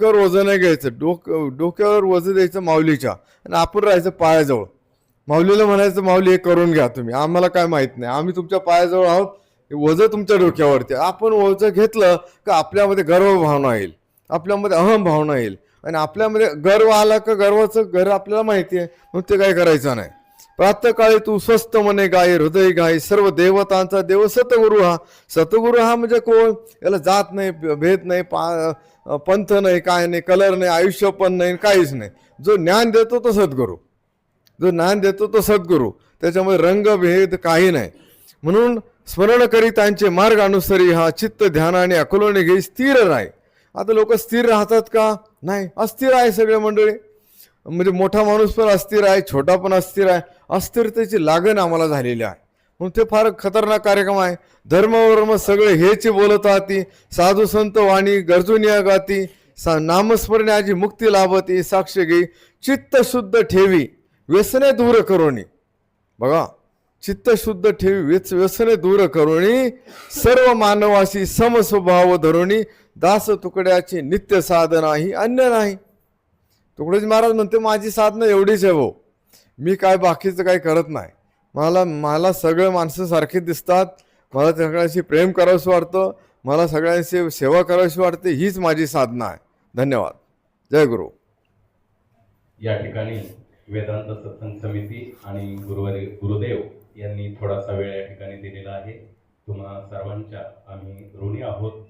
डोक्यावर वजन नाही घ्यायचं. डोक डोक्यावर वजन द्यायचं माऊलीच्या. आणि आपण राहायचं पायाजवळ. माऊलीला म्हणायचं माऊली हे करून घ्या तुम्ही. आम्हाला काय माहीत नाही. आम्ही तुमच्या पायाजवळ आहोत. वजं तुमच्या डोक्यावरती आपण वजं घेतलं का आपल्यामध्ये गर्व भावना येईल. आपल्यामध्ये अहम भावना येईल. आणि आपल्यामध्ये गर्व आला का गर्वाचं घर आपल्याला माहिती आहे. मग ते काय करायचं नाही. प्रातःकाळी तू स्वस्त मने गाय हृदय गाय सर्व देवतांचा देव सतगुरु हा. सतगुरु हा म्हणजे कोण? याला जात नाही भेद नाही पा पंथ नाही काय नाही कलर नाही आयुष्य पण नाही काहीच नाही. जो ज्ञान देतो तो सद्गुरू. जो ज्ञान देतो तो सद्गुरू. त्याच्यामुळे रंगभेद काही नाही. म्हणून स्मरण करी त्यांचे मार्ग अनुसरी हा चित्त ध्यानाने अकलोने घेई स्थिर राही आता लोक स्थिर राहतात का? नाही. अस्थिर आहे सगळे मंडळी. म्हणजे मोठा माणूस पण अस्थिर आहे छोटा पण अस्थिर आहे. अस्थिरतेची लागण आम्हाला झालेली आहे. म्हणून ते फार खतरनाक कार्यक्रम आहे. धर्मवर्म सगळे हेच बोलत आहाती साधू संत वाणी गरजून या गाती. सा नामस्मरण्याची मुक्ती लाभती. साक्ष घेई चित्त शुद्ध ठेवी. व्यसने दूर करोणी बघा चित्त शुद्ध ठेवी. व्यस व्यसने दूर करोणी सर्व मानवाशी समस्वभाव धरोणी दास तुकड्याची नित्य साधना ही अन्य नाही. तुकडोजी महाराज म्हणते माझी साधना एवढीच आहे हो मी काय बाकीचं काही करत नाही. मला मला सगळे माणसं सारखी दिसतात. मला सगळ्यांशी प्रेम करावंसं वाटतं. मला सगळ्यांशी सेवा करावीशी वाटते. हीच माझी साधना आहे. धन्यवाद. जय गुरु. या ठिकाणी वेदांत सत्संग समिती आणि गुरुवारी गुरुदेव यांनी थोडासा वेळ या ठिकाणी दिलेला आहे. तुम्हा सर्वांच्या आम्ही ऋणी आहोत.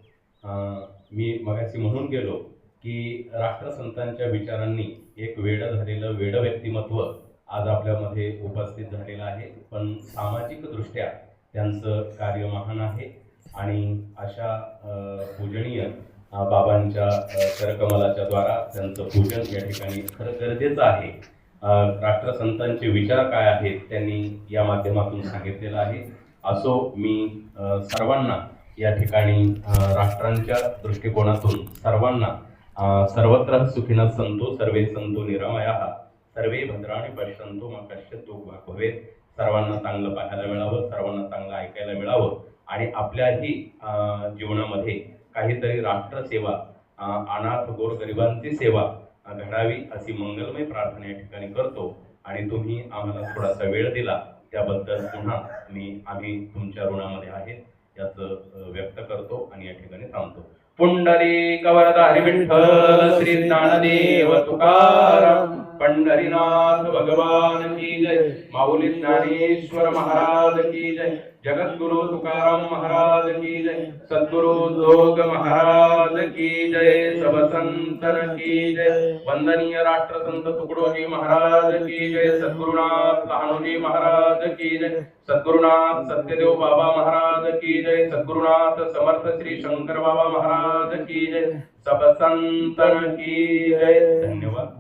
मी मगाशी म्हणून गेलो की राष्ट्रसंतांच्या विचारांनी एक वेड झालेलं वेड व्यक्तिमत्व आज आपल्यामध्ये उपस्थित झालेलं आहे. पण सामाजिकदृष्ट्या त्यांचं कार्य महान आहे. आणि अशा पूजनीय बाबांच्या करकमलाच्या द्वारा त्यांचं पूजन या ठिकाणी खरं गरजेचं आहे. राष्ट्रसंतांचे विचार काय आहेत त्यांनी या माध्यमातून सांगितलेलं आहे. असो मी सर्वांना या ठिकाणी राष्ट्रांच्या दृष्टिकोनातून सर्वांना सर्वत्र सुखिन सन्तु सर्वे सन्तु निरामयाः सर्वे भद्राणी पश्यन्तु मग कश्चित् दुःख भवेत। सर्वांना चांगलं पाहायला मिळावं सर्वांना चांगलं ऐकायला मिळावं. आणि आपल्याही जीवनामध्ये काहीतरी राष्ट्रसेवा अनाथ गोरगरिबांची सेवा घडावी अशी मंगलमय प्रार्थना या ठिकाणी करतो. आणि तुम्ही आम्हाला थोडासा वेळ दिला त्याबद्दल पुन्हा मी आम्ही तुमच्या ऋणामध्ये आहेत याचं व्यक्त करतो आणि या ठिकाणी थांबतो. पुंडरी कवरदा विठ्ठल श्री ज्ञानदेव तुकाराम पंढरीनाथ भगवान की जय माऊली ज्ञानेश्वर महाराज की जय जगद्गुरु तुकाराम महाराज की जय सद्गुरु जोग महाराज की जय सब संतन की जय वंदनीय राष्ट्र संत तुकडोजी महाराज की जय सद्गुरुनाथ लहानोजी महाराज की जय सद्गुरुनाथ सत्यदेव बाबा महाराज की जय सद्गुरुनाथ समर्थ श्री शंकर बाबा महाराज की जय सब संतन की जय धन्यवाद